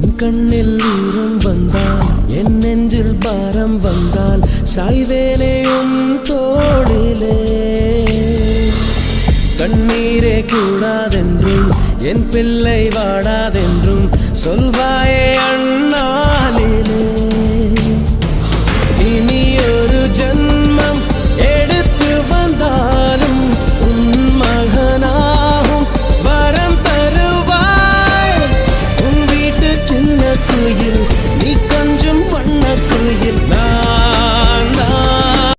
என் கண்ணில் ஈரம் வந்தால் என் நெஞ்சில் பாரம் வந்தால் சாய்வேலையும் தோடிலே கண்ணீரே கூடாதென்றும் என் பிள்ளை வாடாதென்றும் சொல்வாயே அண்ணா.